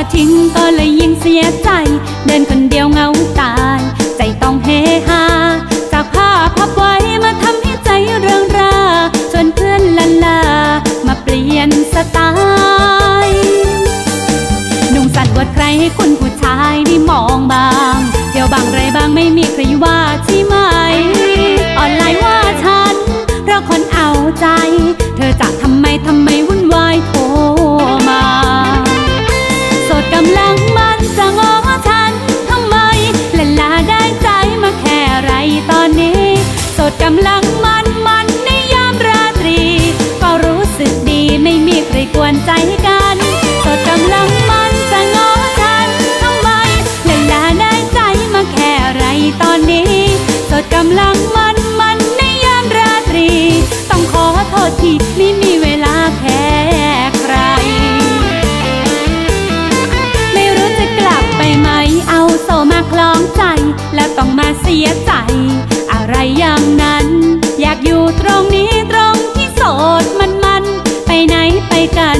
ว่าทิ้งก็เลยยิ่งเสียใจ เดินคนเดียวเงาตาย ใจต้องเฮฮาจากภาพพับไว้มาทำให้ใจเรื่องราจนเพื่อนละลา มาเปลี่ยนสไตล์นุ่งสั่นวดใครให้คุณผู้ชายได้มองบาง เที่ยวบางไรบางไม่มีใครว่าใช่ไหม ออนไลน์ว่าฉันเรา ยใจ อะไรอย่างนั้น อยากอยู่ตรงนี้ตรงที่โสดมันมัน ไปไหนไปกันลัน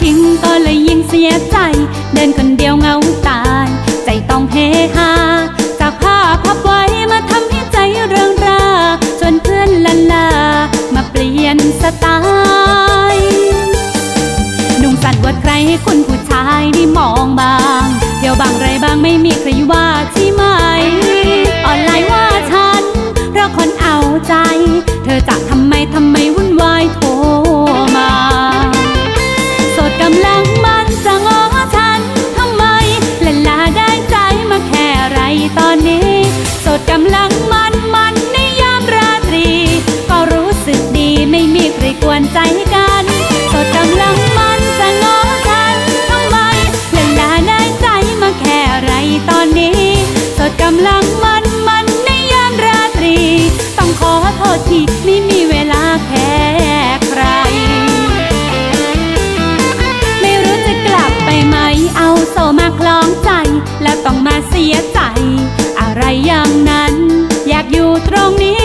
ทิ้งก็เลยยิ่งเสียใจ เดินคนเดียวเงาตาย ใจต้องเฮฮาจากภาพพับไว้มาทำให้ใจเริงราจนเพื่อนละลา มาเปลี่ยนสไตล์นุ่งสั่นวดใครให้คุณผู้ชายได้มองบาง เที่ยวบางไรบางไม่มีใครว่าใโซมาคล้องใจ แล้วต้องมาเสียใจ อะไรอย่างนั้น อยากอยู่ตรงนี้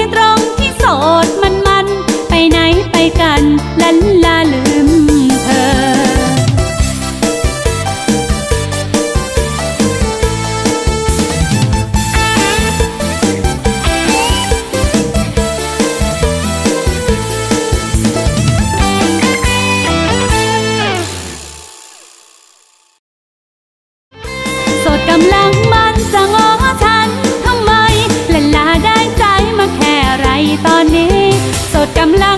ดกำลัง